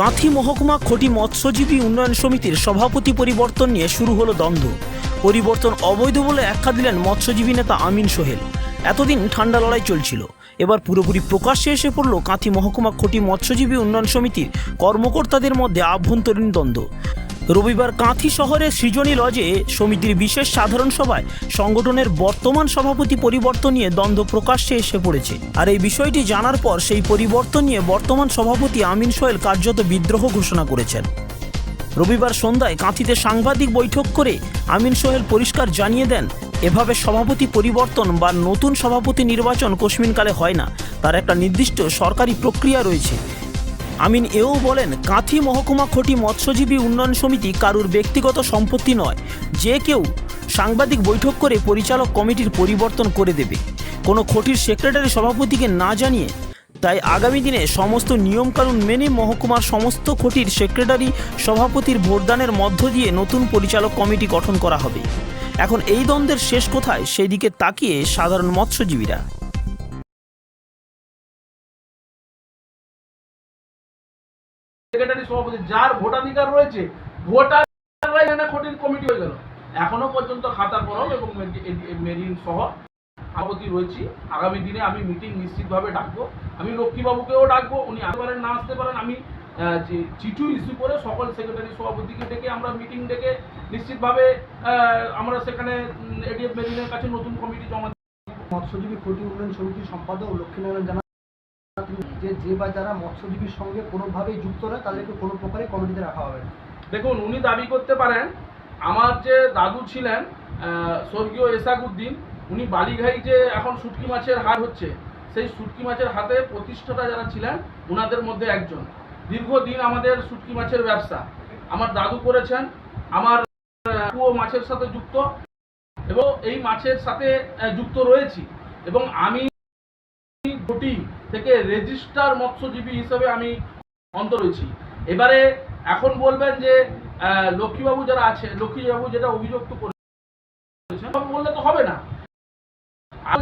কাঁথি মহকুমা খটি মৎস্যজীবী উন্নয়ন সমিতির সভাপতি পরিবর্তন নিয়ে শুরু হলো দ্বন্দ্ব। পরিবর্তন অবৈধ বলে আখ্যা দিলেন মৎস্যজীবী নেতা আমিন সোহেল। এতদিন ঠান্ডা লড়াই চলছিল। এবার পুরোপুরি প্রকাশ্যে এসে পড়ল কাঁথি মহকুমা খটি মৎস্যজীবী উন্নয়ন সমিতির কর্মকর্তাদের মধ্যে আভ্যন্তরীণ দ্বন্দ্ব। রবিবার কাঁথি শহরের সৃজনী লজে সমিতির বিশেষ সাধারণ সভায় সংগঠনের বর্তমান সভাপতি পরিবর্তন নিয়ে দ্বন্দ্ব প্রকাশ্যে এসে পড়েছে। আর এই বিষয়টি জানার পর সেই পরিবর্তন নিয়ে বর্তমান সভাপতি আমিন সোহেল কার্যত বিদ্রোহ ঘোষণা করেছেন। রবিবার সন্ধ্যায় কাঁথিতে সাংবাদিক বৈঠক করে আমিন সোহেল পরিষ্কার জানিয়ে দেন, এভাবে সভাপতি পরিবর্তন বা নতুন সভাপতি নির্বাচন কোশ্মিনকালে হয় না। তার একটা নির্দিষ্ট সরকারি প্রক্রিয়া রয়েছে। আমিন এও বলেন, কাঁথি মহকুমা খটি মৎস্যজীবী উন্নয়ন সমিতি কারুর ব্যক্তিগত সম্পত্তি নয়, যে কেউ সাংবাদিক বৈঠক করে পরিচালক কমিটির পরিবর্তন করে দেবে। কোনো খটির সেক্রেটারি সভাপতিকে না জানিয়ে, তাই আগামী দিনে সমস্ত নিয়মকানুন মেনে মহকুমার সমস্ত খটির সেক্রেটারি সভাপতির ভোটদানের মধ্য দিয়ে নতুন পরিচালক কমিটি গঠন করা হবে। এখন এই দ্বন্দ্বের শেষ কোথায়, সেদিকে তাকিয়ে সাধারণ মৎস্যজীবীরা। সেক্রেটারি সভাপতি, যার ভোটাধিকার রয়েছে, ভোটাররাই খটির কমিটি হয়ে গেল। এখনও পর্যন্ত খাতা করম এবং মেরিন সহ সভাপতি রয়েছি। আগামী দিনে আমি মিটিং নিশ্চিতভাবে ডাকবো। আমি লক্ষ্মীবাবুকেও ডাকবো, উনি আসতে পারেন, না আসতে পারেন, আমি যে ইস্যু করে সকল সেক্রেটারি সভাপতিকে ডেকে আমরা মিটিং ডেকে নিশ্চিতভাবে আমরা সেখানে এডিএফ মেরিনের কাছে নতুন কমিটি জমা মৎস্যজীবী ক্ষতি উন্নয়ন সমিতির সম্পাদক লক্ষ্মীনারায়ণ জানান যে যে বা যারা মৎস্যজীবীর সঙ্গে কোনোভাবেই যুক্ত নয় তাদেরকে কোনো প্রকারে কমিটিতে রাখা হবে দেখুন, উনি দাবি করতে পারেন, আমার যে দাদু ছিলেন স্বর্গীয় উনি বালিঘাই যে এখন মাছের হচ্ছে, সেই মাছের হাতে প্রতিষ্ঠাতা যারা ছিলেন ওনাদের মধ্যে একজন। দীর্ঘদিন আমাদের শুটকি মাছের ব্যবসা। আমার দাদু করেছেন, আমার মাছের সাথে যুক্ত, এবং এই মাছের সাথে যুক্ত রয়েছি। এবং আমি ঘটি থেকে রেজিস্টার মৎস্যজীবী হিসেবে আমি অন্ত রয়েছি। এবারে এখন বলবেন যে লক্ষ্মীবাবু যারা আছে, লক্ষ্মীবাবু যেটা অভিযোগ তো করেছেন বললে তো হবে না।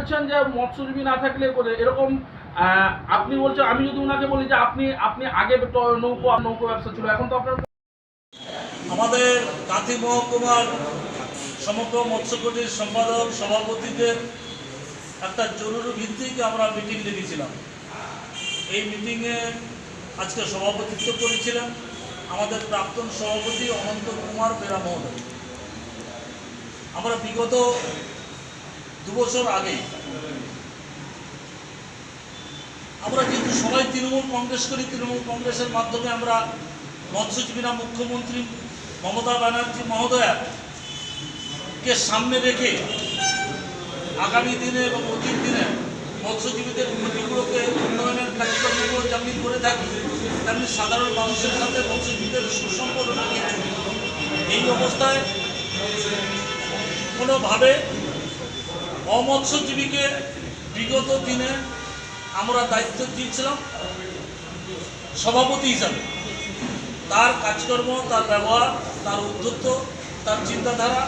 বলছেন যে, মৎস্যজীবী না থাকলে করে এরকম আপনি বলছেন, আমি যদি ওনাকে বলি যে, আপনি আপনি আগে নৌকো নৌকো ব্যবসা ছিল, এখন তো আপনার আমাদের কাঁথি মহকুমার সমগ্র মৎস্যকটির সম্পাদক, সভাপতিদের একটা জরুরি ভিত্তিক আমরা মিটিং ডেকেছিলাম। এই মিটিংয়ে আজকে সভাপতিত্ব করেছিলেন আমাদের প্রাক্তন সভাপতি অনন্ত কুমার বেরা মহোদয়। আমরা বিগত দুবছর আগেই আমরা যেহেতু সবাই তৃণমূল কংগ্রেস করি, তৃণমূল কংগ্রেসের মাধ্যমে আমরা মৎস্যজীবীরা মুখ্যমন্ত্রী মমতা ব্যানার্জি মহোদয়া কে সামনে রেখে আগামী দিনে এবং অতীত দিনে মৎস্যজীবীদের ক্ষতিগুলোকে উন্নয়নের কার্যক্রমগুলো যেমনি করে থাকি, তেমনি সাধারণ মানুষের সাথে মৎস্যজীবীদের সুসম্পর্ক চলি। এই অবস্থায় কোনোভাবে অমৎস্যজীবীকে বিগত দিনে আমরা দায়িত্ব দিয়েছিলাম সভাপতি হিসাবে তার কাজকর্ম, তার ব্যবহার, তার উদ্ধত্ত, তার চিন্তাধারা